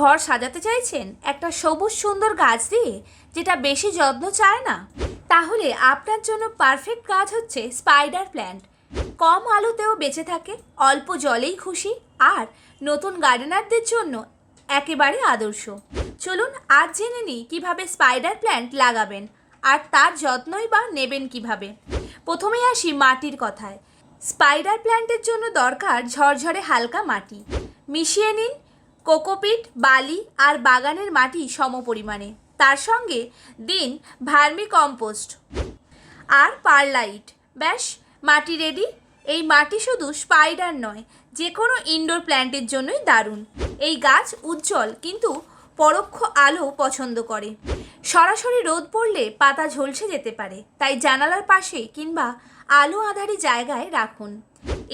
ঘর সাজাতে চাইছেন? একটা সবুজ সুন্দর গাছ দিয়ে, যেটা বেশি যত্ন চায় না? তাহলে আপনার জন্য পারফেক্ট গাছ হচ্ছে স্পাইডার প্ল্যান্ট। কম আলোতেও বেঁচে থাকে, অল্প জলেই খুশি, আর নতুন গার্ডেনারদের জন্য একেবারে আদর্শ। চলুন আজ জেনে নিই কীভাবে স্পাইডার প্ল্যান্ট লাগাবেন, আর তার যত্নই বা নেবেন কীভাবে। প্রথমেই আসি মাটির কথায়। স্পাইডার প্ল্যান্টের জন্য দরকার ঝরঝরে হালকা মাটি। মিশিয়ে নিন কোকোপিট, বালি আর বাগানের মাটি সমপরিমাণে। তার সঙ্গে দিন ভার্মি কম্পোস্ট আর পারলাইট। ব্যাস, মাটি রেডি এই মাটি শুধু স্পাইডার নয় যে কোনো ইনডোর প্ল্যান্টের জন্যই দারুণ। এই গাছ উজ্জ্বল, কিন্তু পরোক্ষ আলো পছন্দ করে। সরাসরি রোদ পড়লে পাতা ঝলসে যেতে পারে, তাই জানালার পাশে কিংবা আলো আধারি জায়গায় রাখুন।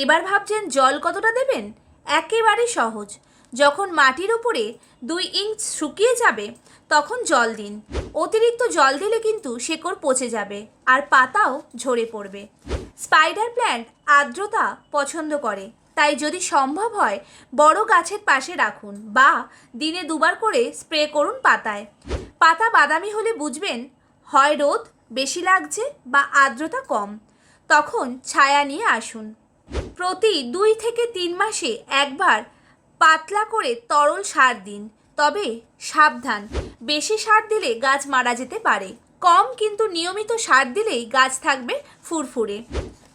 এবার ভাবছেন জল কতটা দেবেন? একেবারে সহজ। যখন মাটির ওপরে দুই ইঞ্চ শুকিয়ে যাবে, তখন জল দিন। অতিরিক্ত জল দিলে কিন্তু শেকড় পচে যাবে আর পাতাও ঝরে পড়বে। স্পাইডার প্ল্যান্ট আর্দ্রতা পছন্দ করে, তাই যদি সম্ভব হয়, বড় গাছের পাশে রাখুন বা দিনে দুবার করে স্প্রে করুন পাতায়। পাতা বাদামি হলে বুঝবেন, হয় রোদ বেশি লাগছে বা আর্দ্রতা কম। তখন ছায়া নিয়ে আসুন। প্রতি দুই থেকে তিন মাসে একবার পাতলা করে তরল সার দিন, তবে সাবধান। বেশি সার দিলে গাছ মারা যেতে পারে। কম কিন্তু নিয়মিত সার দিলেই গাছ থাকবে ফুরফুরে।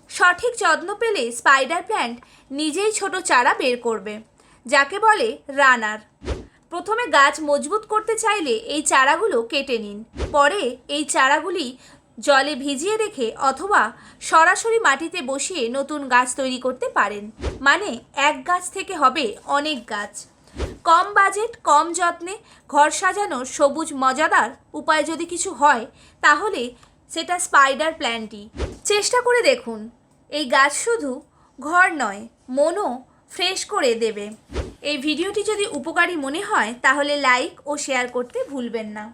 সঠিক যত্ন পেলে স্পাইডার প্ল্যান্ট নিজেই ছোট চারা বের করবে, যাকে বলে রানার। প্রথমে গাছ মজবুত করতে চাইলে এই চারাগুলো কেটে নিন, পরে এই চারাগুলি জলে ভিজিয়ে রেখে অথবা সরাসরি মাটিতে বসিয়ে নতুন গাছ তৈরি করতে পারেন। মানে এক গাছ থেকে হবে অনেক গাছ। কম বাজেট, কম যত্নে ঘর সাজানোর সবুজ মজাদার উপায় যদি কিছু হয়, তাহলে সেটা স্পাইডার প্ল্যান্টই। চেষ্টা করে দেখুন। এই গাছ শুধু ঘর নয়, মনও ফ্রেশ করে দেবে। এই ভিডিওটি যদি উপকারী মনে হয়, তাহলে লাইক ও শেয়ার করতে ভুলবেন না।